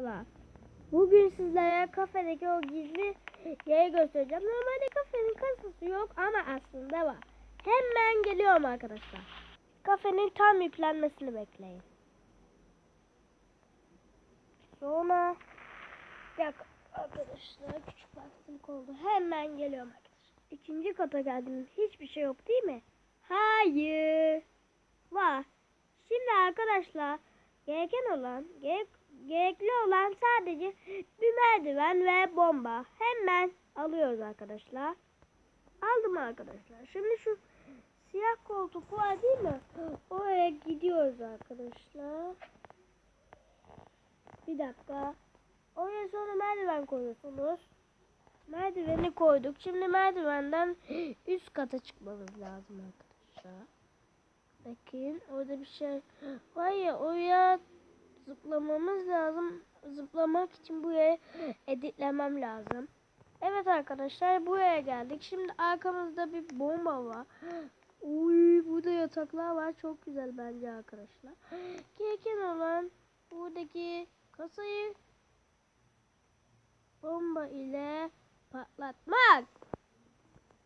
Merhabalar. Bugün sizlere kafedeki o gizli yeri göstereceğim. Normalde kafenin kasası yok ama aslında var. Hemen geliyorum arkadaşlar. Kafenin tam yüklenmesini bekleyin. Sonra Yak arkadaşlar küçük baksızlık oldu. Hemen geliyorum arkadaşlar. İkinci kata geldim. Hiçbir şey yok değil mi? Hayır. Var. Şimdi arkadaşlar gereken olan gerek, gerekli olan sadece bir merdiven ve bomba. Hemen alıyoruz arkadaşlar. Aldım arkadaşlar. Şimdi şu siyah koltuk var değil mi? Oraya gidiyoruz arkadaşlar. Bir dakika. Oraya sonra merdiven koyuyorsunuz. Merdiveni koyduk. Şimdi merdivenden üst kata çıkmamız lazım arkadaşlar. Bakın orada bir şey var ya oraya zıplamamız lazım. Zıplamak için buraya editlemem lazım. Evet arkadaşlar buraya geldik. Şimdi arkamızda bir bomba var. Uy burada yataklar var. Çok güzel bence arkadaşlar. Gereken olan buradaki kasayı bomba ile patlatmak.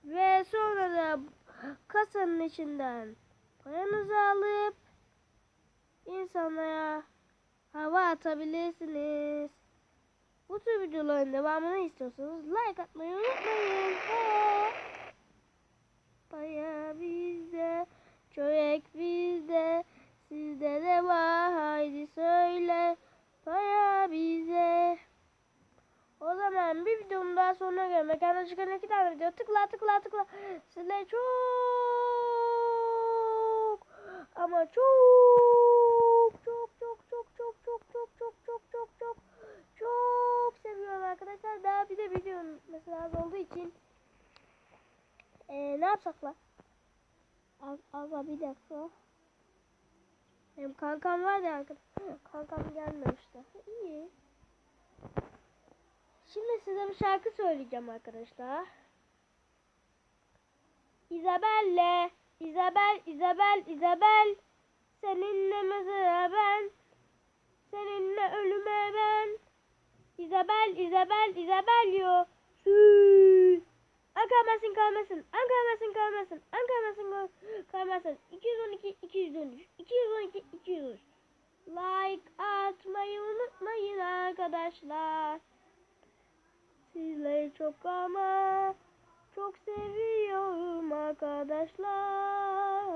Ve sonra da kasanın içinden paranızı alıp insanlara hava atabilirsiniz. Bu tür videoların devamını istiyorsanız like atmayı unutmayın. Paya bizde, çörek bizde, sizde de var haydi söyle. Paya bize. O zaman bir videonun daha sonuna gelmek. Ekranda çıkan iki tane video. Tıkla tıkla tıkla. Sizleri çok ama çok çok çok çok çok çok çok çok çok çok çok çok seviyorum arkadaşlar. Daha bir de videonun mesela az olduğu için ee, ne yapsak lan? Al, al bir dakika. Benim kankam var ya arkadaşlar. Kankam gelmemişti. İyi. Şimdi size bir şarkı söyleyeceğim arkadaşlar. Isabelle, Isabel, Isabel, Isabel. Seninle mezara ben. Seninle ölüme ben. Isabel, Isabel, Isabel yo. Sü. An kalmasın kalmasın. An kalmasın kalmasın. An kalmasın kal- kalmasın. 212 213 212 213 Like atmayı unutmayın arkadaşlar. Sizleri çok ama çok seviyorum arkadaşlar